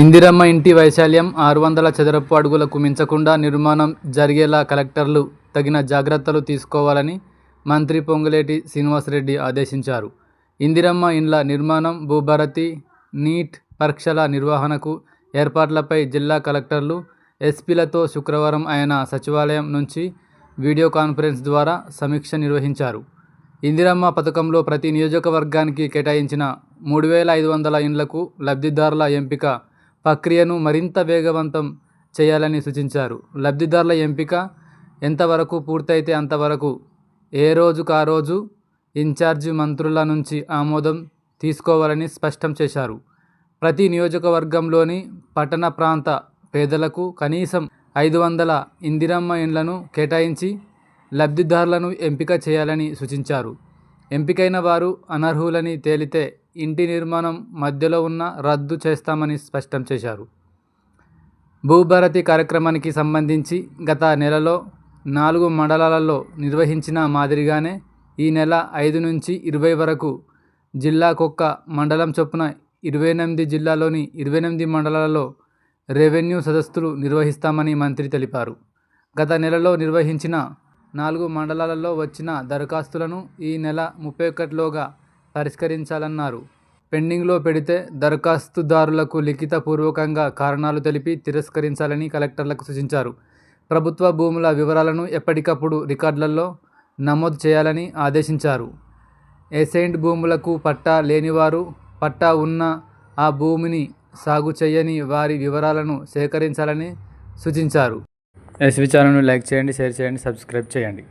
ఇందిరమ్మ ఇంటి వైశాల్యం ఆరు వందల చదరపు అడుగులకు మించకుండా నిర్మాణం జరిగేలా కలెక్టర్లు తగిన జాగ్రత్తలు తీసుకోవాలని మంత్రి పొంగులేటి శ్రీనివాసరెడ్డి ఆదేశించారు. ఇందిరమ్మ ఇండ్ల నిర్మాణం భూభారతి నీట్ పరీక్షల నిర్వహణకు ఏర్పాట్లపై జిల్లా కలెక్టర్లు ఎస్పీలతో శుక్రవారం ఆయన సచివాలయం నుంచి వీడియో కాన్ఫరెన్స్ ద్వారా సమీక్ష నిర్వహించారు. ఇందిరమ్మ పథకంలో ప్రతి నియోజకవర్గానికి కేటాయించిన మూడు వేల ఐదు వందల ఇండ్లకు లబ్ధిదారుల ఎంపిక ప్రక్రియను మరింత వేగవంతం చేయాలని సూచించారు. లబ్ధిదారుల ఎంపిక ఎంతవరకు పూర్తయితే అంతవరకు ఏ రోజుకు ఆ రోజు ఇన్ఛార్జి మంత్రుల నుంచి ఆమోదం తీసుకోవాలని స్పష్టం చేశారు. ప్రతి నియోజకవర్గంలోని పట్టణ ప్రాంత పేదలకు కనీసం ఐదు వందల ఇందిరమ్మ ఇండ్లను కేటాయించి లబ్ధిదారులను ఎంపిక చేయాలని సూచించారు. ఎంపికైన వారు అనర్హులని తేలితే ఇంటి నిర్మాణం మధ్యలో ఉన్న రద్దు చేస్తామని స్పష్టం చేశారు. భూభారతి కార్యక్రమానికి సంబంధించి గత నెలలో నాలుగు మండలాలలో నిర్వహించిన మాదిరిగానే ఈ నెల ఐదు నుంచి ఇరవై వరకు జిల్లాకొక్క మండలం చొప్పున ఇరవై ఎనిమిది జిల్లాలోని ఇరవై ఎనిమిది మండలాలలో రెవెన్యూ సదస్సులు నిర్వహిస్తామని మంత్రి తెలిపారు. గత నెలలో నిర్వహించిన నాలుగు మండలాలలో వచ్చిన దరఖాస్తులను ఈ నెల ముప్పై ఒకటిలోగా పరిష్కరించాలన్నారు. పెండింగ్లో పెడితే దరఖాస్తుదారులకు లిఖితపూర్వకంగా కారణాలు తెలిపి తిరస్కరించాలని కలెక్టర్లకు సూచించారు. ప్రభుత్వ భూముల వివరాలను ఎప్పటికప్పుడు రికార్డులలో నమోదు చేయాలని ఆదేశించారు. ఏసెంట్ భూములకు పట్టా లేనివారు పట్టా ఉన్న ఆ భూమిని సాగు చేయని వారి వివరాలను సేకరించాలని సూచించారు. ఎస్ విచారణను లైక్ చేయండి షేర్ చేయండి సబ్స్క్రైబ్ చేయండి.